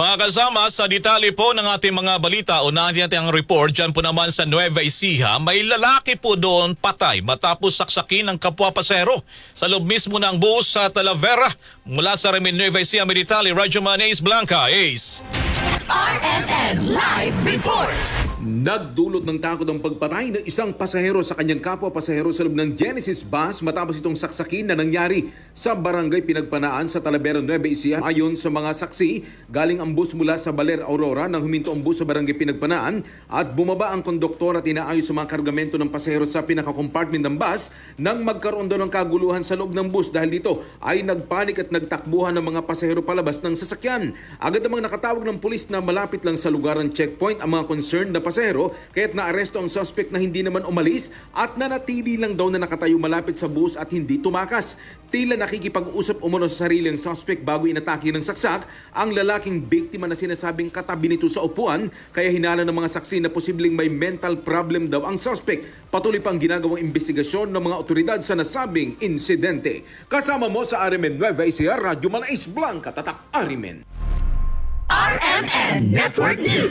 Mga kasama, sa detalye po ng ating mga balita, unahin natin ang report dyan po naman sa Nueva Ecija. May lalaki po doon patay matapos saksakin ng kapwa pasero sa loob mismo ng bus sa Talavera. Mula sa Remin Nueva Ecija, may detalye, Radyo Ace Blanca. Ace. RMN Live Report. Nagdulot ng takot ang pagpatay ng isang pasahero sa kanyang kapwa pasahero sa loob ng Genesis bus matapos itong saksakin na nangyari sa barangay Pinagpanaan sa Talavera, Nueva Ecija. Ayon sa mga saksi, galing ang bus mula sa Baler, Aurora nang huminto ang bus sa barangay Pinagpanaan at bumaba ang konduktor at inaayos sa mga kargamento ng pasahero sa pinaka-compartment ng bus nang magkaroon daw ng kaguluhan sa loob ng bus dahil dito ay nagpanik at nagtakbuhan ng mga pasahero palabas ng sasakyan. Agad namang nakatawag ng pulis na malapit lang sa lugar ng checkpoint ang mga concerned na pasahero kaya't naaresto ang suspect na hindi naman umalis at nanatili lang daw na nakatayo malapit sa bus at hindi tumakas. Tila nakikipag-usap umano sa sarili ang suspect bago inatake ng saksak ang lalaking biktima na sinasabing katabi nito sa upuan kaya hinala ng mga saksi na posibleng may mental problem daw ang suspect. Patuloy pang ginagawang investigasyon ng mga otoridad sa nasabing insidente. Kasama mo sa Arimen Nueva Ecija, Radyo Manais Blanca, Tatak Arimen. RMN Network News.